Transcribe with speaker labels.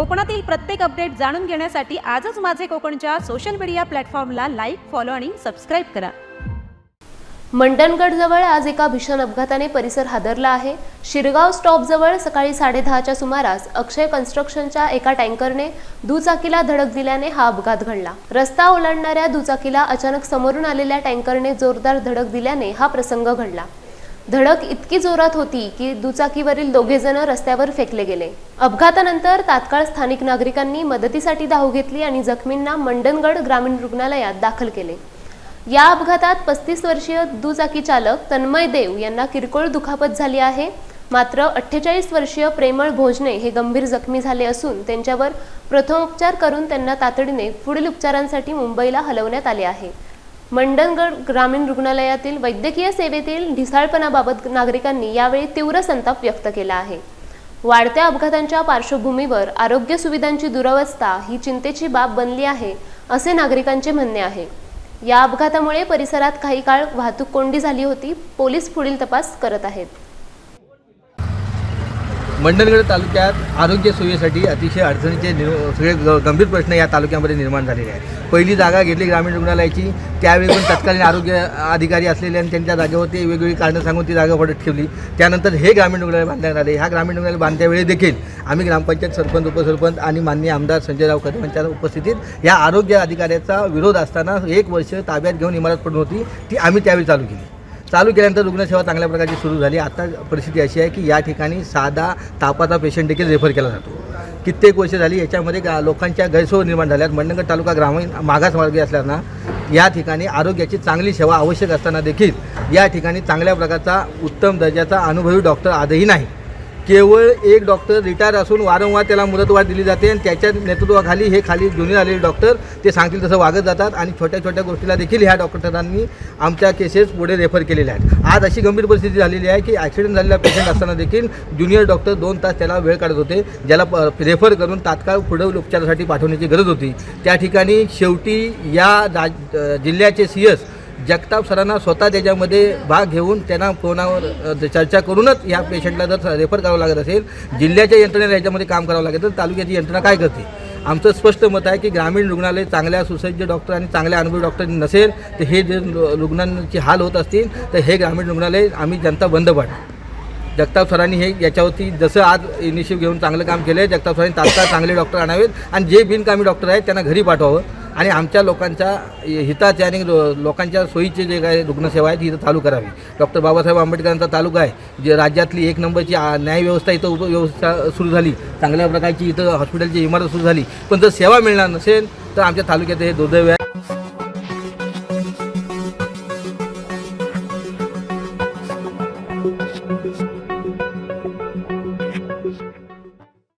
Speaker 1: कोकणातील प्रत्येक अपडेट जाणून घेण्यासाठी आजच माझे कोकणच्या सोशल मीडिया प्लॅटफॉर्मला लाईक फॉलो आणि सबस्क्राईब करा.
Speaker 2: मंडणगडजवळ आज एका भीषण अपघाताने परिसर हादरला आहे. शिरगाव स्टॉपजवळ सकाळी साडेदहाच्या सुमारास अक्षय कन्स्ट्रक्शनच्या एका टँकरने दुचाकीला धडक दिल्याने हा अपघात घडला. रस्ता ओलांडणाऱ्या दुचाकीला अचानक समोरून आलेल्या टँकरने जोरदार धडक दिल्याने हा प्रसंग घडला. धडक इतकी जोरात होती की दुचाकीवरील दोघे जण रस्त्यावर फेकले गेले. अपघातानंतर तात्काळ स्थानिक नागरिकांनी मदतीसाठी धाव घेतली आणि जखमींना मंडणगड ग्रामीण रुग्णालयात दाखल केले. या अपघातात पस्तीस वर्षीय दुचाकी चालक तन्मय देव यांना किरकोळ दुखापत झाली आहे. मात्र अठ्ठेचाळीस वर्षीय प्रेमळ भोजने हे गंभीर जखमी झाले असून त्यांच्यावर प्रथमोपचार करून त्यांना तातडीने पुढील उपचारांसाठी मुंबईला हलवण्यात आले आहे. मंडणगड ग्रामीण रुग्णालयातील वैद्यकीय सेवेतील ढिसाळपणाबाबत नागरिकांनी यावेळी तीव्र संताप व्यक्त केला आहे. वाढत्या अपघातांच्या पार्श्वभूमीवर आरोग्य सुविधांची दुरवस्था ही चिंतेची बाब बनली आहे असे नागरिकांचे म्हणणे आहे. या अपघातामुळे परिसरात काही काळ वाहतूक कोंडी झाली होती पोलीस पुढील तपास करत आहेत.
Speaker 3: मंडणगड तालुक्यात आरोग्य सोयीसाठी अतिशय अडचणीचे निर सगळे ग गंभीर प्रश्न या तालुक्यामध्ये निर्माण झालेले आहेत. पहिली जागा घेतली ग्रामीण रुग्णालयाची. त्यावेळी पण तत्कालीन आरोग्य अधिकारी असलेले आणि त्यांच्या जागेवरती वेगवेगळी कारणं सांगून ती जागा पडत ठेवली. त्यानंतर हे ग्रामीण रुग्णालय बांधण्यात आले. ह्या ग्रामीण रुग्णालय बांधण्यावेळी देखील आम्ही ग्रामपंचायत सरपंच उपसरपंच आणि माननीय आमदार संजयराव कदम यांच्या उपस्थितीत या आरोग्य अधिकाऱ्याचा विरोध असताना एक वर्ष ताब्यात घेऊन इमारत पडून होती. ती आम्ही त्यावेळी चालू केली. चालू केल्यानंतर रुग्णसेवा चांगल्या प्रकारची सुरू झाली. आता परिस्थिती अशी आहे की या ठिकाणी साधा तापाचा पेशंट देखील रेफर केला जातो. कित्येक वर्ष झाली याच्यामध्ये गा लोकांच्या गैरसोय निर्माण झाल्यात मंडणगड तालुका ग्रामीण मागासवर्गीय असल्यानं या ठिकाणी आरोग्याची चांगली सेवा आवश्यक असताना देखील या ठिकाणी चांगल्या प्रकारचा उत्तम दर्जाचा अनुभवी डॉक्टर आजही नाही. केवळ एक डॉक्टर रिटायर असून वारंवार त्याला मुदतवाढ दिली जाते आणि त्याच्या नेतृत्वाखाली हे खाली जुने आलेले डॉक्टर ते सांगतील तसं वागत जातात आणि छोट्या छोट्या गोष्टीला देखील ह्या डॉक्टरांनी आमच्या केसेस पुढे रेफर केलेल्या आहेत. आज अशी गंभीर परिस्थिती झालेली आहे की ॲक्सिडेंट झालेला पेशंट असताना देखील ज्युनियर डॉक्टर दोन तास त्याला वेळ काढत होते ज्याला प रेफर करून तात्काळ पुढे उपचारासाठी पाठवण्याची गरज होती. त्या ठिकाणी शेवटी या राज जिल्ह्याचे सी एस जगताप सरांना स्वतः त्याच्यामध्ये भाग घेऊन त्यांना फोनावर चर्चा करूनच या पेशंटला जर रेफर करावं लागत असेल जिल्ह्याच्या यंत्रणेला याच्यामध्ये काम करावं लागेल तर तालुक्याची यंत्रणा काय करते? आमचं स्पष्ट मत आहे की ग्रामीण रुग्णालय चांगल्या सुसज्ज डॉक्टर आणि चांगल्या अनुभवी डॉक्टर नसेल तर हे जे रु- रुग्णांचे हाल होत असतील तर हे ग्रामीण रुग्णालय आम्ही जनता बंद पाडू. जगताप सरांनी हे याच्यावरती जसं आज इनिशिव्ह घेऊन चांगलं काम केलं आहे जगताप सरांनी तात्काळ चांगले डॉक्टर आणावेत आणि जे बिनकामी डॉक्टर आहेत त्यांना घरी पाठवावं. आणि आमच्या लोकांच्या हिताचे आणि लो- लोकांच्या सोयीचे जे काही रुग्णसेवा आहेत ती इथं चालू करावी. डॉक्टर बाबासाहेब आंबेडकरांचा तालुका आहे जे राज्यातली एक नंबरची न्यायव्यवस्था व्यवस्था इथं उपव्यवस्था सुरू झाली. चांगल्या प्रकारची इथं हॉस्पिटलची इमारत सुरू झाली. पण जर सेवा मिळणार नसेल तर आमच्या तालुक्यात हे दुर्दैव आहे.